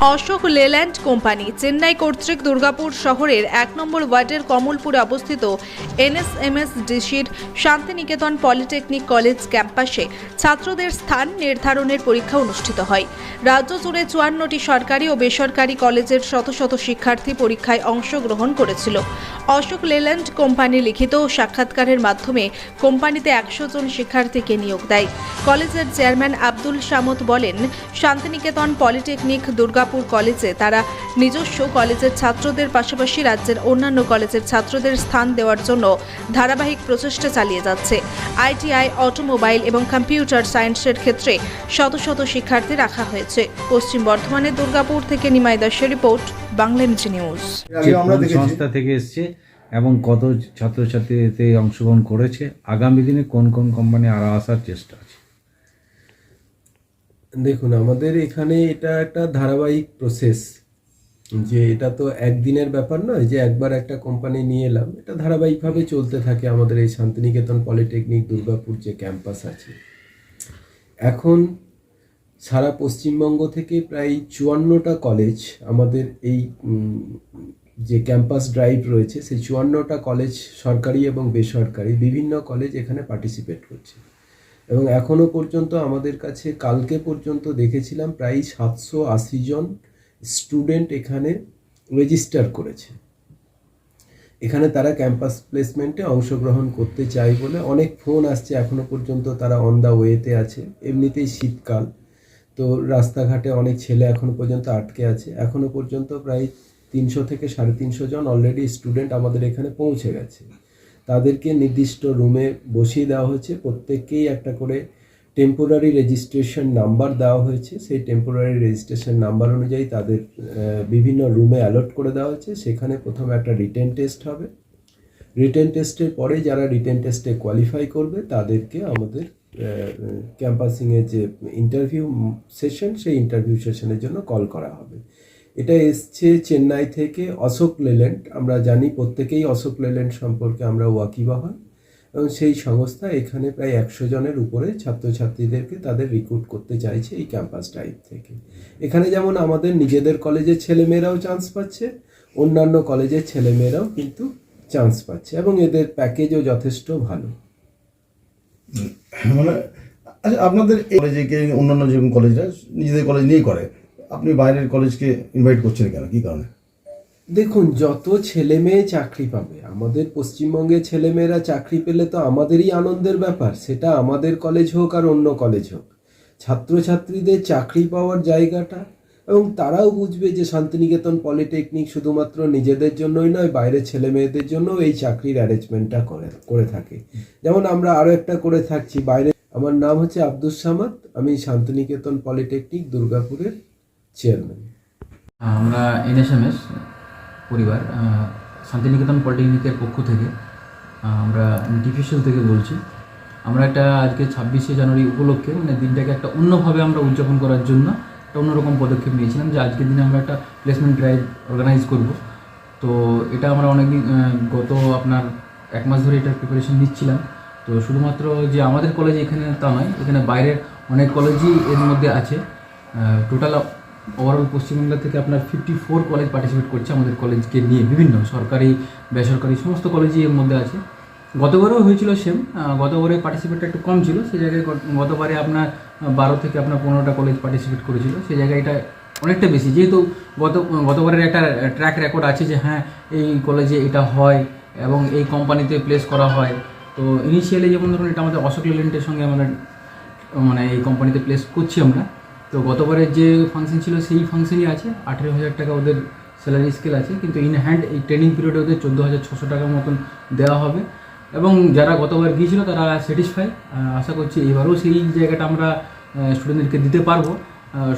Ashok Leyland company Chennai কর্তৃক দুর্গাপুর শহরের এক নম্বর ওয়ার্ডের কমলপুরে অবস্থিত এনএসএমএস ডিসির শান্তিনিকেতন পলিটেকনিক কলেজ ক্যাম্পাসে ছাত্রদের স্থান নির্ধারণের পরীক্ষা অনুষ্ঠিত হয়। রাজ্য জুড়ে চুয়ান্নটি সরকারি ও বেসরকারি কলেজের শত শত শিক্ষার্থী পরীক্ষায় অংশগ্রহণ করেছিল। অশোক লেল্যান্ড কোম্পানি লিখিত সাক্ষাৎকারের মাধ্যমে কোম্পানিতে একশো জন শিক্ষার্থীকে নিয়োগ দেয়। কলেজের চেয়ারম্যান আব্দুল সামত বলেন, শান্তিনিকেতন পলিটেকনিক দুর্গাপুর কলেজে তারা নিজস্ব কলেজের ছাত্রদের পাশাপাশি রাজ্যের অন্যান্য কলেজের ছাত্রদের স্থান দেওয়ার জন্য ধারাবাহিক প্রচেষ্টা চালিয়ে যাচ্ছে। আইটিআই অটোমোবাইল এবং কম্পিউটার সায়েন্সের ক্ষেত্রে শত শত শিক্ষার্থী রাখা হয়েছে। পশ্চিম বর্ধমানের দুর্গাপুর থেকে নিমাই দাসের রিপোর্ট বাংলা এমজি নিউজ। আমরা সংস্থা থেকে এসছে এবং কত ছাত্রছাত্রী এতে অংশগ্রহণ করেছে আগামী দিনে কোন কোন কোম্পানি আরও আসার চেষ্টা দেখুন, আমাদের এখানে এটা একটা ধারাবাহিক প্রসেস যে এটা তো একদিনের ব্যাপার নয়, যে একবার একটা কোম্পানি নিয়ে এলাম, এটা ধারাবাহিকভাবে চলতে থাকে আমাদের এই শান্তিনিকেতন পলিটেকনিক দুর্গাপুর যে ক্যাম্পাস আছে। এখন সারা পশ্চিমবঙ্গ থেকে প্রায় চুয়ান্নটা কলেজ আমাদের এই যে ক্যাম্পাস ড্রাইভ রয়েছে, সেই চুয়ান্নটা কলেজ সরকারি এবং বেসরকারি বিভিন্ন কলেজ এখানে পার্টিসিপেট করছে। এবং এখনও পর্যন্ত আমাদের কাছে কালকে পর্যন্ত দেখেছিলাম প্রায় সাতশো আশি জন স্টুডেন্ট এখানে রেজিস্টার করেছে। এখানে তারা ক্যাম্পাস প্লেসমেন্টে অংশগ্রহণ করতে চায় বলে অনেক ফোন আসছে, এখনও পর্যন্ত তারা অন দ্য ওয়েতে আছে। এমনিতেই শীতকাল, তো রাস্তাঘাটে অনেক ছেলে এখনও পর্যন্ত আটকে আছে। এখনও পর্যন্ত প্রায় তিনশো থেকে সাড়ে তিনশো জন অলরেডি স্টুডেন্ট আমাদের এখানে পৌঁছে গেছে। তাদেরকে নির্দিষ্ট রুমে বসিয়ে দেওয়া হয়েছে। প্রত্যেককেই একটা করে টেম্পোরারি রেজিস্ট্রেশন নাম্বার দেওয়া হয়েছে। সেই টেম্পোরারি রেজিস্ট্রেশন নাম্বার অনুযায়ী তাদের বিভিন্ন রুমে অ্যালট করে দেওয়া হয়েছে। সেখানে প্রথমে একটা রিটেন টেস্ট হবে। রিটেন টেস্টের পরে যারা রিটেন টেস্টে কোয়ালিফাই করবে, তাদেরকে আমাদের ক্যাম্পাসিংয়ের যে ইন্টারভিউ সেশন সেই ইন্টারভিউ সেশনের জন্য কল করা হবে। এটা এসছে চেন্নাই থেকে অশোক লেল্যান্ড। আমরা জানি প্রত্যেকেই অশোক লেল্যান্ড সম্পর্কে আমরা ওয়াকিবহাল এবং সেই সংস্থা এখানে প্রায় একশো জনের উপরে ছাত্রছাত্রীদেরকে তাদের রিক্রুট করতে চাইছে এই ক্যাম্পাস টাইপ থেকে। এখানে যেমন আমাদের নিজেদের কলেজের ছেলেমেয়েরাও চান্স পাচ্ছে, অন্যান্য কলেজের ছেলেমেয়েরাও কিন্তু চান্স পাচ্ছে এবং এদের প্যাকেজও যথেষ্ট ভালো। মানে আচ্ছা আপনাদের কলেজে অন্যান্য যেরকম কলেজরা নিজেদের কলেজ নিয়েই করে? আপনি বাইরের কলেজকে ইনভাইট করছেন কেন? কি কারণে? দেখুন, যত ছেলে মেয়ে চাকরি পাবে, আমাদের পশ্চিমবঙ্গের ছেলেমেয়েরা চাকরি পেলে তো আমাদেরই আনন্দের ব্যাপার। সেটা আমাদের কলেজ হোক আর অন্য কলেজ হোক। ছাত্রছাত্রীদের চাকরি পাওয়ার জায়গাটা এবং তারাও বুঝবে যে শান্তিনিকেতন পলিটেকনিক শুধুমাত্র নিজেদের জন্যই নয়, বাইরের ছেলে মেয়েদের জন্য এই চাকরির অ্যারেঞ্জমেন্টটা করে করে থাকে। যেমন আমরা আরও একটা করে থাকছি, বাইরে আমার নাম হচ্ছে আব্দুল সামাদ, আমি শান্তিনিকেতন পলিটেকনিক, দুর্গাপুরের চেয়ারম্যান। আমরা এনএসএমএস পরিবার শান্তিনিকেতন পলিটেকনিকের পক্ষ থেকে আমরা ডিফিশিয়াল থেকে বলছি। আমরা একটা আজকে ছাব্বিশে জানুয়ারি উপলক্ষে মানে দিনটাকে একটা অন্যভাবে আমরা উদযাপন করার জন্য একটা অন্যরকম পদক্ষেপ নিয়েছিলাম, যে আজকের দিনে আমরা একটা প্লেসমেন্ট ড্রাইভ অর্গানাইজ করব। তো এটা আমরা অনেকদিন গত আপনার এক মাস ধরে এটার প্রিপারেশন নিচ্ছিলাম। তো শুধুমাত্র যে আমাদের কলেজ এখানে তা নয়, এখানে বাইরের অনেক কলেজই এর মধ্যে আছে। টোটাল ওভারঅল পশ্চিমবাংলা থেকে আপনার ফিফটি ফোর কলেজ পার্টিসিপেট করছে আমাদের কলেজকে নিয়ে, বিভিন্ন সরকারি, বেসরকারি, সমস্ত কলেজই এর মধ্যে আছে। গতবারেও হয়েছিল সেম গতবারে পার্টিসিপেটটা একটু কম ছিল সেই জায়গায় গতবারে আপনার বারো থেকে আপনার পনেরোটা কলেজ পার্টিসিপেট করেছিল সেই জায়গায় এটা অনেকটা বেশি। যেহেতু গত, গতবারের একটা ট্র্যাক রেকর্ড আছে যে হ্যাঁ এই কলেজে এটা হয় এবং এই কোম্পানিতে প্লেস করা হয়। তো ইনিশিয়ালি যেমন ধরুন, এটা আমাদের অশোক লেল্যান্ডের সঙ্গে আমাদের মানে এই কোম্পানিতে প্লেস করছি আমরা। তো গতবারের যে ফাংশন ছিল, সেই ফাংশনই আছে। আঠেরো হাজার টাকা ওদের স্যালারি স্কেল আছে, কিন্তু ইন হ্যান্ড এই ট্রেনিং পিরিয়ডে ওদের চোদ্দ হাজার ছশো টাকার মতন দেওয়া হবে। এবং যারা গতবার গিয়েছিল, তারা স্যাটিসফাই আশা করছি এবারেও সেই জায়গাটা আমরা স্টুডেন্টদেরকে দিতে পারব।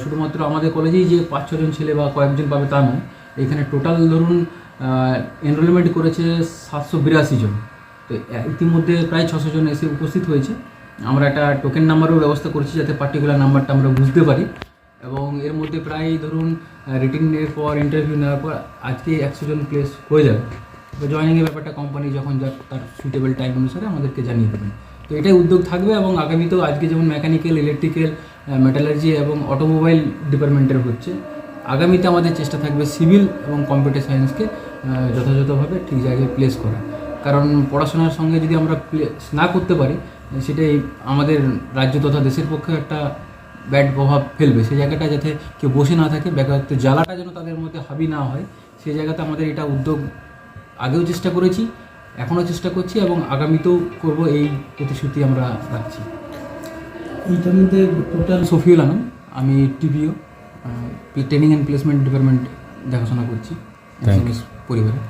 শুধুমাত্র আমাদের কলেজেই যে পাঁচ, ছজন ছেলে বা কয়েকজন পাবে তা নয়, এখানে টোটাল ধরুন এনরোলমেন্ট করেছে সাতশো বিরাশি জন। তো ইতিমধ্যে প্রায় ছশো জন এসে উপস্থিত হয়েছে। আমরা একটা টোকেন নাম্বারও ব্যবস্থা করছি যাতে পার্টিকুলার নাম্বারটা আমরা বুঝতে পারি। এবং এর মধ্যে প্রায় ধরুন রিটিনের পর ইন্টারভিউ নেওয়ার পর আজকে একশো জন প্লেস হয়ে যাবে। তো জয়নিংয়ের ব্যাপারটা কোম্পানি যখন যা, তার সুইটেবল টাইম অনুসারে আমাদেরকে জানিয়ে দেবেন। তো এটাই উদ্যোগ থাকবে এবং আগামীতেও আজকে যেমন মেকানিক্যাল ইলেকট্রিক্যাল মেটালার্জি এবং অটোমোবাইল ডিপার্টমেন্টের হচ্ছে, আগামীতে আমাদের চেষ্টা থাকবে সিভিল এবং কম্পিউটার সায়েন্সকে যথাযথভাবে ঠিক জায়গায় প্লেস করা। কারণ পড়াশোনার সঙ্গে যদি আমরা প্লেস না করতে পারি সেটাই আমাদের রাজ্য তথা দেশের পক্ষে একটা ব্যাড প্রভাব ফেলবে। সেই জায়গাটা যাতে কেউ বসে না থাকে বেকারত্ব জ্বালাটা যেন তাদের মধ্যে হাবি না হয় সেই জায়গাতে আমাদের এটা উদ্যোগ আগেও চেষ্টা করেছি এখনও চেষ্টা করছি এবং আগামীতেও করব এই প্রতিশ্রুতি আমরা রাখছি। এইটার মধ্যে টোটাল সফিউল আনাম আমি টিভিও ট্রেনিং অ্যান্ড প্লেসমেন্ট ডিপার্টমেন্ট দেখাশোনা করছি পরিবারে।